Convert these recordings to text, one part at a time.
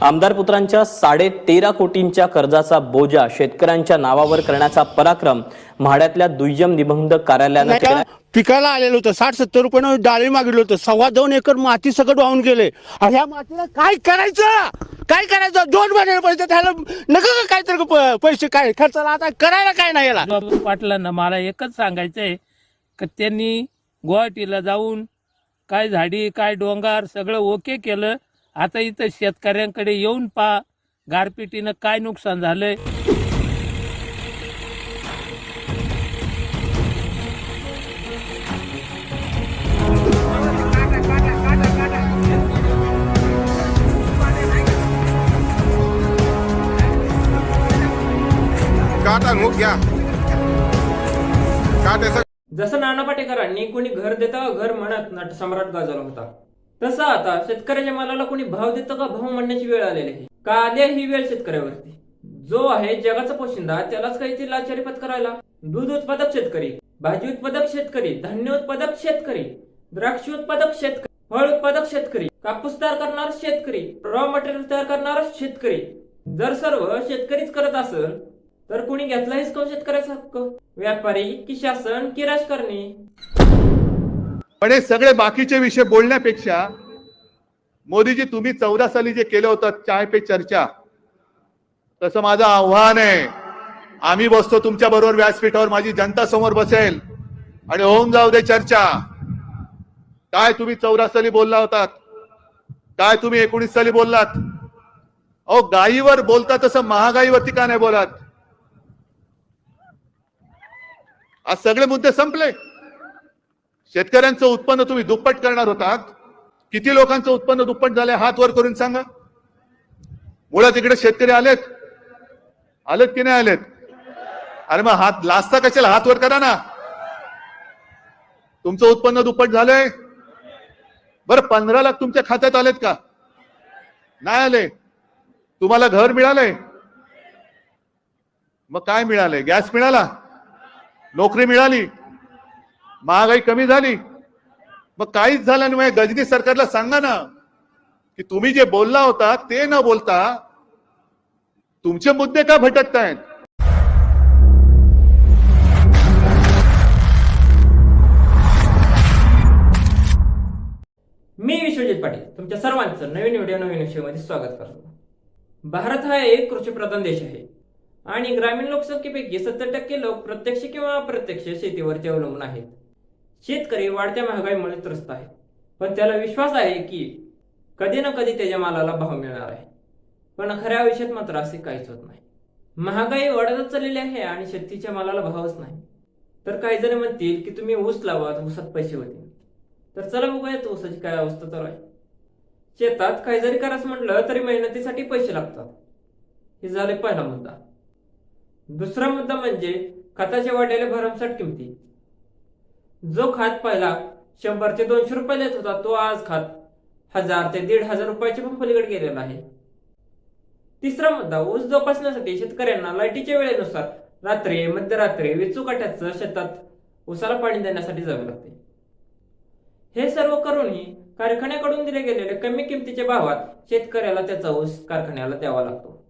आमदार पुत्रांच्या साडे तेरा कोटींच्या कर्जाचा बोजा शेतकऱ्यांच्या नावावर करण्याचा पराक्रम म्हाड्यातल्या दुय्यम निबंधक कार्यालयानं नाही का केला. पिकाला आलेलं होतं साठ सत्तर रुपयानं डाळी मागितलं होतं सव्वा दोन एकर माती सगळं वाहून गेले. आणि ह्या मातीला काय करायचं? काय करायचं? दोन महिने पैसे त्याला नका का काहीतरी प- पैसे काय खर्चाला आता करायला काय नाही याला? बाबू पाटलांना मला एकच सांगायचं आहे की त्यांनी गुवाहाटीला जाऊन काय झाडी काय डोंगर सगळं ओके केलं आता इथं शेतकऱ्यांकडे येऊन पा गारपिटीनं काय नुकसान झालंय. जसं नाना पाटेकरांनी कोणी घर देतं घर म्हणत नटसम्राट गाजवला होता. तसं आता शेतकऱ्याच्या मालाला कोणी भाव देतं का भाव म्हणण्याची वेळ आलेली आहे? का आली ही वेळ शेतकऱ्यावरती? जो आहे जगाचा पोशिंदा त्यालाच काहीतरी लाचारी पत्करायला? दूध उत्पादक शेतकरी भाजी उत्पादक शेतकरी धान्य उत्पादक शेतकरी द्राक्ष उत्पादक शेतकरी फळ उत्पादक शेतकरी कापूस तयार करणारा शेतकरी रॉ मटेरियल तयार करणारा शेतकरी. जर सर्व शेतकरीच करत असेल तर कुणी घेतलाहीच का हो शेतकऱ्याचा हक्क? व्यापारी की शासन की राजकारणी? पण हे सगळे बाकीचे विषय बोलण्यापेक्षा मोदीजी तुम्ही चौदा साली जे केलं होतं चाय पे चर्चा तसं माझं आव्हान आहे. आम्ही बसतो तुमच्या बरोबर व्यासपीठावर माझी जनता समोर बसेल. आणि होऊन जाऊ दे चर्चा. काय तुम्ही चौदा साली बोलला होतात? काय तुम्ही एकोणीस साली बोललात? अहो गायीवर बोलता तसं महागाईवरती का नाही बोलात? आज सगळे मुद्दे संपले. शेतकऱ्यांचं उत्पन्न तुम्ही दुप्पट करणार होतात. किती लोकांचं उत्पन्न दुप्पट झालंय हात वर करून सांगा. मुळात इकडे शेतकरी आलेत. आलेत की नाही आलेत? अरे मग हात लाजता कशाला? हात वर करा ना. तुमचं उत्पन्न दुप्पट झालंय. बरं पंधरा लाख तुमच्या खात्यात आलेत का? नाही आले. तुम्हाला घर मिळालंय. मग काय मिळालंय? गॅस मिळाला? नोकरी मिळाली? महागाई कमी झाली. मग काहीच झालं नाही. गजनी सरकारला सांगा ना की तुम्ही जे बोलला होता ते न बोलता तुमचे मुद्दे का भटकतायत? मी विश्वजित पाटील तुमच्या सर्वांचं नवीन व्हिडिओ नवीन विषयामध्ये स्वागत करतो. भारत हा एक कृषीप्रधान देश आहे आणि ग्रामीण लोकसंख्येपैकी सत्तर टक्के लोक प्रत्यक्ष किंवा अप्रत्यक्ष शेतीवरती अवलंबून आहेत. शेतकरी वाढत्या महागाईमुळे त्रस्त आहे. पण त्याला विश्वास आहे की कधी ना कधी त्याच्या मालाला भाव मिळणार आहे. पण खऱ्या आयुष्यात मात्र असे काहीच होत नाही. महागाई वाढतच चाललेली आहे आणि शेतीच्या मालाला भावच नाही. तर काही जण म्हणतील की तुम्ही ऊस लावा ऊसात पैसे होतील. तर चला बघूयात ऊसाची काय अवस्था तर आहे. शेतात काही जरी करायचं म्हटलं तरी मेहनतीसाठी पैसे लागतात. हे झाले पहिला मुद्दा. दुसरा मुद्दा म्हणजे खताच्या वाढलेल्या भरमसाठ किमती. जो खात पहिला शंभर ते दोनशे रुपये देत होता तो आज खात हजार ते दीड हजार रुपयाच्या पण पलीकडे गेलेला आहे. तिसरा मुद्दा ऊस जोपासण्यासाठी शेतकऱ्यांना लाईटीच्या वेळेनुसार रात्री मध्यरात्री विचूकाट्याचं शेतात ऊसाला पाणी देण्यासाठी जावे लागते. हे सर्व करूनही कारखान्याकडून दिले गेलेले कमी किमतीच्या भावात शेतकऱ्याला त्याचा ऊस कारखान्याला द्यावा लागतो.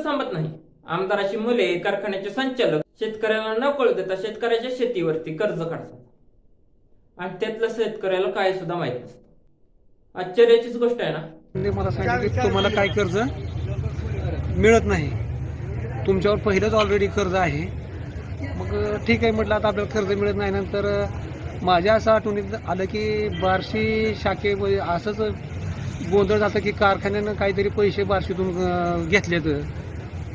इथंच थांबत नाही. आमदाराची मुले कारखान्याचे संचालक शेतकऱ्याला न कळू देता शेतकऱ्याच्या शेतीवरती कर्ज काढतात. आणि त्यातलं शेतकऱ्याला काय सुद्धा माहीत नसतं. आश्चर्याचीच गोष्ट आहे ना? मला सांगितलं तुम्हाला काय कर्ज मिळत नाही. तुमच्यावर पहिलंच ऑलरेडी कर्ज आहे. मग ठीक आहे म्हटलं आता आपल्याला कर्ज मिळत नाही. नंतर माझ्या असं आठवणीत आलं की बार्शी शाखेमध्ये म्हणजे असंच गोंधळ जातं की कारखान्यानं काहीतरी पैसे बार्शीतून घेतलेत.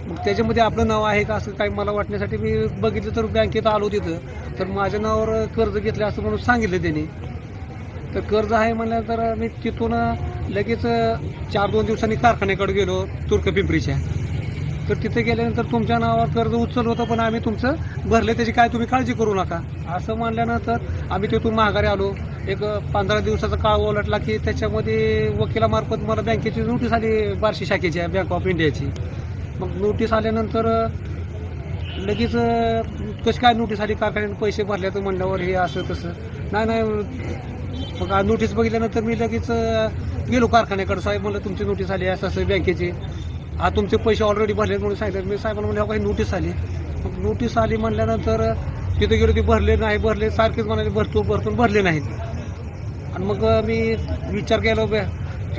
मग त्याच्यामध्ये आपलं नाव आहे का असं काही मला वाटण्यासाठी मी बघितलं तर बँकेत आलो तिथं. तर माझ्या नावावर कर्ज घेतलं असं म्हणून सांगितलं त्यांनी. तर कर्ज आहे म्हणलं तर मी तिथून लगेच चार दोन दिवसांनी कारखान्याकडे गेलो तुर्क पिंपरीच्या. तर तिथे गेल्यानंतर तुमच्या नावावर कर्ज उचल होतं पण आम्ही तुमचं भरले त्याची काय तुम्ही काळजी करू नका. असं म्हणल्यानंतर आम्ही तिथून माघारी आलो. एक पंधरा दिवसाचा काळ ओलटला की त्याच्यामध्ये वकिलामार्फत मला बँकेची नोटीस आली बार्शी शाखेची आहे बँक ऑफ इंडियाची. मग नोटीस आल्यानंतर लगेच कशी काय नोटीस आली? कारखान्याने पैसे भरले तर म्हणल्यावर हे असं तसं. नाही नाही मग नोटीस बघितल्यानंतर मी लगेच गेलो कारखान्याकडे. साहेब म्हणलं तुमची नोटीस आली असं असं बँकेची. हा तुमचे पैसे ऑलरेडी भरले म्हणून सांगितलं. मी साहेबांना म्हणलं काही नोटीस आली. मग नोटीस आली म्हणल्यानंतर तिथे गेलो ते भरले नाही भरले. सारखेच म्हणाले भरतो भरतो भरले नाहीत. आणि मग मी विचार केला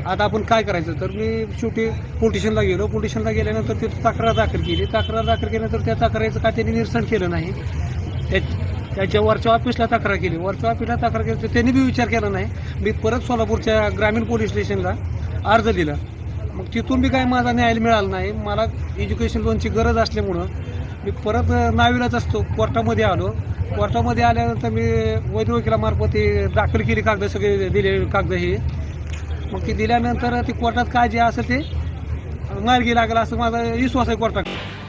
आता आपण काय करायचं? तर मी शेवटी पोलिटिशनला गेलो. पोलिटिशनला गेल्यानंतर तिथं तक्रार दाखल केली. तक्रार दाखल केल्यानंतर त्या तक्रारीचं काय त्यांनी निरसन केलं नाही. त्या त्याच्या वरच्या ऑफिसला तक्रार केली. वरच्या ऑफिसला तक्रार केली तर त्यांनी बी विचार केला नाही. मी परत सोलापूरच्या ग्रामीण पोलीस स्टेशनला अर्ज दिला. मग तिथून बी काय माझा न्याय मिळाला नाही. मला एज्युकेशन लोनची गरज असल्यामुळं मी परत नाविलाच असतो. कोर्टामध्ये आलो. कोर्टामध्ये आल्यानंतर मी वैद्य वकिलामार्फत दाखल केली कागद सगळे दिले कागद हे. मग ती दिल्यानंतर ती कोर्टात काय जे असेल ते मार्गी लागला असं माझा विश्वास आहे कोर्टात.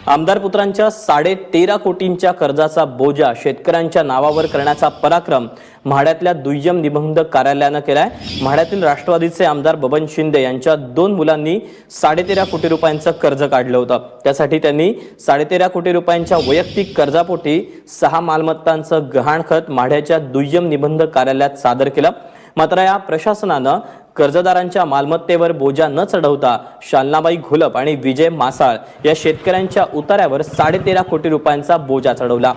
आमदार पुत्रांच्या साडे तेरा कोटींच्या कर्जाचा बोजा शेतकऱ्यांच्या नावावर करण्याचा पराक्रम म्हाड्यातल्या दुय्यम निबंध कार्यालयानं केलाय. म्हाड्यातील राष्ट्रवादीचे आमदार बबन शिंदे यांच्या दोन मुलांनी साडेतेरा कोटी रुपयांचं कर्ज काढलं होतं. त्यासाठी त्यांनी साडेतेरा कोटी रुपयांच्या वैयक्तिक कर्जापोटी सहा मालमत्तांचं गहाणखत माढ्याच्या दुय्यम निबंध कार्यालयात सादर केलं. मात्र या प्रशासनानं कर्जदारांच्या मालमत्तेवर बोजा न चढवता शालनाबाई घुलप आणि विजय मासाळ या शेतकऱ्यांच्या उतार्यावर साडेतेरा कोटी रुपयांचा बोजा चढवला.